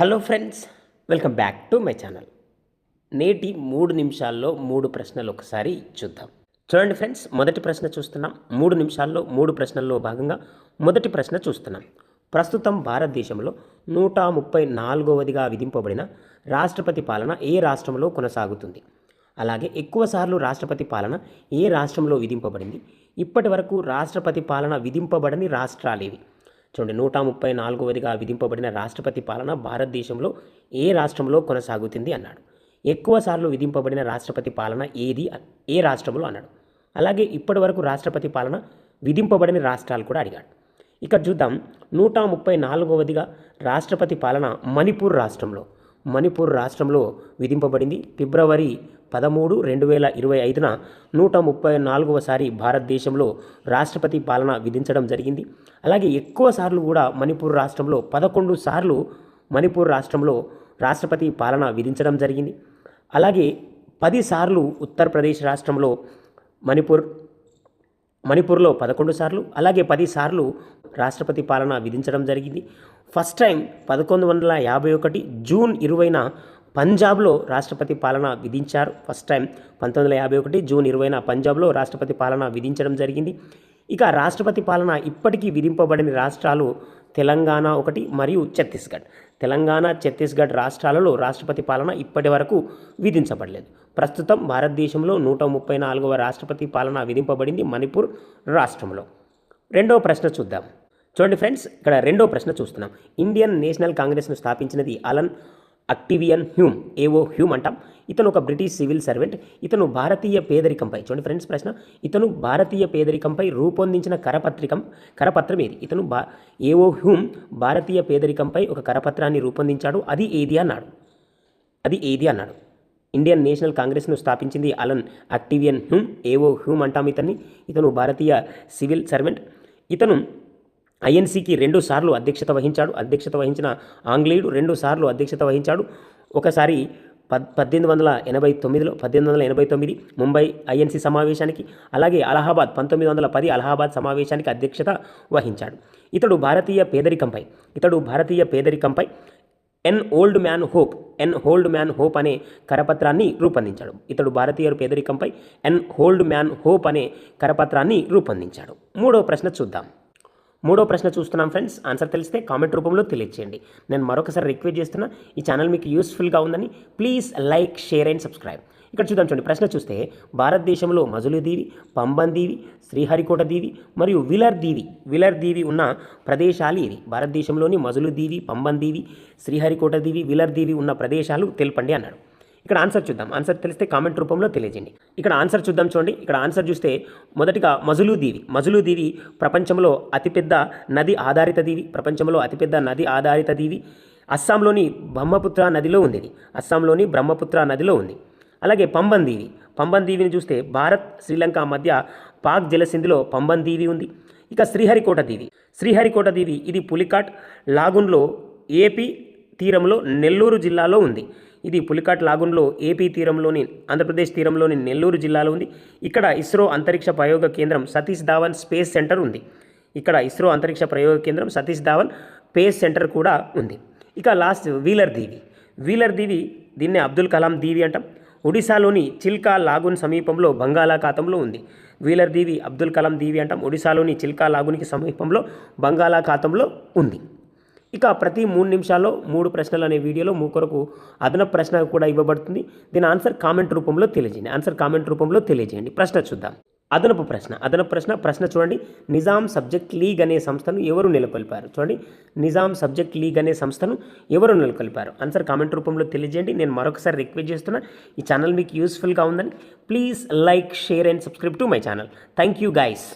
Hello friends welcome back to my channel. నేటి మూడు నిమిషాల్లో మూడు ప్రశ్నలు ఒకసారి చూద్దాం. చూడండి ఫ్రెండ్స్ మొదటి ప్రశ్న చూస్తున్నాం. మూడు నిమిషాల్లో మూడు ప్రశ్నల్లో భాగంగా మొదటి ప్రశ్న చూస్తున్నాం. ప్రస్తుతం భారతదేశంలో నూట ముప్పై నాలుగవదిగా విధింపబడిన రాష్ట్రపతి పాలన ఏ రాష్ట్రంలో కొనసాగుతుంది? అలాగే ఎక్కువసార్లు రాష్ట్రపతి పాలన ఏ రాష్ట్రంలో విధింపబడింది? ఇప్పటి వరకు రాష్ట్రపతి పాలన విధింపబడని రాష్ట్రాలేవి? చూడండి. నూట ముప్పై నాలుగవదిగా విధింపబడిన రాష్ట్రపతి పాలన భారతదేశంలో ఏ రాష్ట్రంలో కొనసాగుతుంది అన్నాడు. ఎక్కువసార్లు విధింపబడిన రాష్ట్రపతి పాలన ఏది? ఏ రాష్ట్రంలో అన్నాడు. అలాగే ఇప్పటి వరకు రాష్ట్రపతి పాలన విధింపబడిన రాష్ట్రాలు కూడా అడిగాడు. ఇక్కడ చూద్దాం. నూట ముప్పై నాలుగవదిగా రాష్ట్రపతి పాలన మణిపూర్ రాష్ట్రంలో. మణిపూర్ రాష్ట్రంలో విధింపబడింది ఫిబ్రవరి పదమూడు రెండు వేల ఇరవై ఐదున నూట ముప్పై నాలుగవసారి భారతదేశంలో రాష్ట్రపతి పాలన విధించడం జరిగింది. అలాగే ఎక్కువ సార్లు కూడా మణిపూర్ రాష్ట్రంలో పదకొండు సార్లు మణిపూర్ రాష్ట్రంలో రాష్ట్రపతి పాలన విధించడం జరిగింది. అలాగే పదిసార్లు ఉత్తరప్రదేశ్ రాష్ట్రంలో మణిపూర్ మణిపూర్లో పదకొండు సార్లు అలాగే పది సార్లు రాష్ట్రపతి పాలన విధించడం జరిగింది. ఫస్ట్ టైం పదకొండు వందల యాభై ఒకటి జూన్ ఇరవైన పంజాబ్లో రాష్ట్రపతి పాలన విధించారు. ఫస్ట్ టైం పంతొమ్మిది వందల యాభై ఒకటి జూన్ ఇరవైన పంజాబ్లో రాష్ట్రపతి పాలన విధించడం జరిగింది. ఇక రాష్ట్రపతి పాలన ఇప్పటికీ విధింపబడిన రాష్ట్రాలు తెలంగాణ ఒకటి మరియు ఛత్తీస్గఢ్. తెలంగాణ ఛత్తీస్గఢ్ రాష్ట్రాలలో రాష్ట్రపతి పాలన ఇప్పటి వరకు విధించబడలేదు. ప్రస్తుతం భారతదేశంలో నూట ముప్పై నాలుగవ రాష్ట్రపతి పాలన విధింపబడింది మణిపూర్ రాష్ట్రంలో. రెండవ ప్రశ్న చూద్దాం. చూడండి ఫ్రెండ్స్ ఇక్కడ రెండో ప్రశ్న చూస్తున్నాం. ఇండియన్ నేషనల్ కాంగ్రెస్ను స్థాపించినది Allan Octavian Hume A O Hume అంటాం. ఇతను ఒక బ్రిటిష్ సివిల్ సర్వెంట్. ఇతను భారతీయ పేదరికంపై చూడండి ఫ్రెండ్స్ ప్రశ్న. ఇతను భారతీయ పేదరికంపై రూపొందించిన కరపత్రికం కరపత్రం ఏది? ఇతను బా ఏవో హ్యూమ్ భారతీయ పేదరికంపై ఒక కరపత్రాన్ని రూపొందించాడు. అది ఏది అన్నాడు? అది ఏది అన్నాడు? ఇండియన్ నేషనల్ కాంగ్రెస్ను స్థాపించింది Allan Octavian Hume A O Hume అంటాం ఇతన్ని. ఇతను భారతీయ సివిల్ సర్వెంట్. ఇతను ఐఎన్సీకి రెండు సార్లు అధ్యక్షత వహించాడు. అధ్యక్షత వహించిన ఆంగ్లేయుడు రెండు సార్లు అధ్యక్షత వహించాడు. ఒకసారి పద్ పద్దెనిమిది వందల ఎనభై తొమ్మిదిలో పద్దెనిమిది వందల ఎనభై తొమ్మిది ముంబై ఐఎన్సీ సమావేశానికి అలాగే అలహాబాద్ పంతొమ్మిది వందల పది అలహాబాద్ సమావేశానికి అధ్యక్షత వహించాడు. ఇతడు భారతీయ పేదరికంపై ఇతడు భారతీయ పేదరికంపై an old man hope an hold man hope అనే కరపత్రాన్ని రూపొందించాడు. ఇతడు భారతీయ పేదరికంపై ఎన్ హోల్డ్ మ్యాన్ హోప్ అనే కరపత్రాన్ని రూపొందించాడు. మూడో ప్రశ్న చూద్దాం. మూడో ప్రశ్న చూస్తున్నాం ఫ్రెండ్స్ ఆన్సర్ తెలిస్తే కామెంట్ రూపంలో తెలియచేయండి. నేను మరొకసారి రిక్వెస్ట్ చేస్తున్నా ఈ ఛానల్ మీకు యూస్ఫుల్గా ఉందని please like share and subscribe ఇక్కడ చూద్దాం చూడండి ప్రశ్న చూస్తే భారతదేశంలో మజులు దీవి పంబన్ దీవి శ్రీహరికోట దీవి మరియు విలర్ దీవి విలర్ దీవి ఉన్న ప్రదేశాలు ఇవి భారతదేశంలోని మజులు దీవి పంబన్ దీవి శ్రీహరికోట దీవి విలర్ దీవి ఉన్న ప్రదేశాలు తెలపండి అన్నాడు. ఇక్కడ ఆన్సర్ చూద్దాం. ఆన్సర్ తెలిస్తే కామెంట్ రూపంలో తెలియజేయండి. ఇక్కడ ఆన్సర్ చూద్దాం చూడండి. ఇక్కడ ఆన్సర్ చూస్తే మొదటిగా మజులు దీవి. మజులు దీవి ప్రపంచంలో అతిపెద్ద నది ఆధారిత దీవి. ప్రపంచంలో అతిపెద్ద నది ఆధారిత దీవి. అస్సాంలోని బ్రహ్మపుత్ర నదిలో ఉంది ఇది అస్సాంలోని బ్రహ్మపుత్ర నదిలో ఉంది. అలాగే పంబన్ దీవి. పంబన్ దీవిని చూస్తే భారత్ శ్రీలంక మధ్య పాక్ జలసింధిలో పంబన్ దీవి ఉంది. ఇక శ్రీహరికోట దీవి. శ్రీహరికోట దీవి ఇది పులికాట్ లాగున్లో ఏపీ తీరంలో నెల్లూరు జిల్లాలో ఉంది. ఇది పులికాట్ లాగున్లో ఏపీ తీరంలోని ఆంధ్రప్రదేశ్ తీరంలోని నెల్లూరు జిల్లాలో ఉంది. ఇక్కడ ఇస్రో అంతరిక్ష ప్రయోగ కేంద్రం సతీష్ ధావన్ స్పేస్ సెంటర్ ఉంది. ఇక్కడ ఇస్రో అంతరిక్ష ప్రయోగ కేంద్రం సతీష్ ధావన్ స్పేస్ సెంటర్ కూడా ఉంది. ఇక లాస్ట్ వీలర్ దీవి. వీలర్ దీవి దీన్నే అబ్దుల్ కలాం దీవి అంటాం. ఒడిశాలోని చిల్కా లాగున్ సమీపంలో బంగాళాఖాతంలో ఉంది. వీలర్ దీవి అబ్దుల్ కలాం దీవి అంటాం. ఒడిశాలోని చిల్కా లాగునికి సమీపంలో బంగాళాఖాతంలో ఉంది. ఇక ప్రతి మూడు నిమిషాల్లో మూడు ప్రశ్నలు అనే వీడియోలో మీ కొరకు అదనపు ప్రశ్న కూడా ఇవ్వబడుతుంది. దీని ఆన్సర్ కామెంట్ రూపంలో తెలియజేయండి. ఆన్సర్ కామెంట్ రూపంలో తెలియజేయండి. ప్రశ్న చూద్దాం. అదనపు ప్రశ్న. అదనపు ప్రశ్న. ప్రశ్న చూడండి. నిజాం సబ్జెక్ట్ లీగ్ అనే సంస్థను ఎవరు నెలకొల్పారు? చూడండి. నిజాం సబ్జెక్ట్ లీగ్ అనే సంస్థను ఎవరు నెలకొల్పారు? ఆన్సర్ కామెంట్ రూపంలో తెలియజేయండి. నేను మరొకసారి రిక్వెస్ట్ చేస్తున్నా. ఈ ఛానల్ మీకు యూస్ఫుల్గా ఉందని please like share and subscribe to my channel. Thank you guys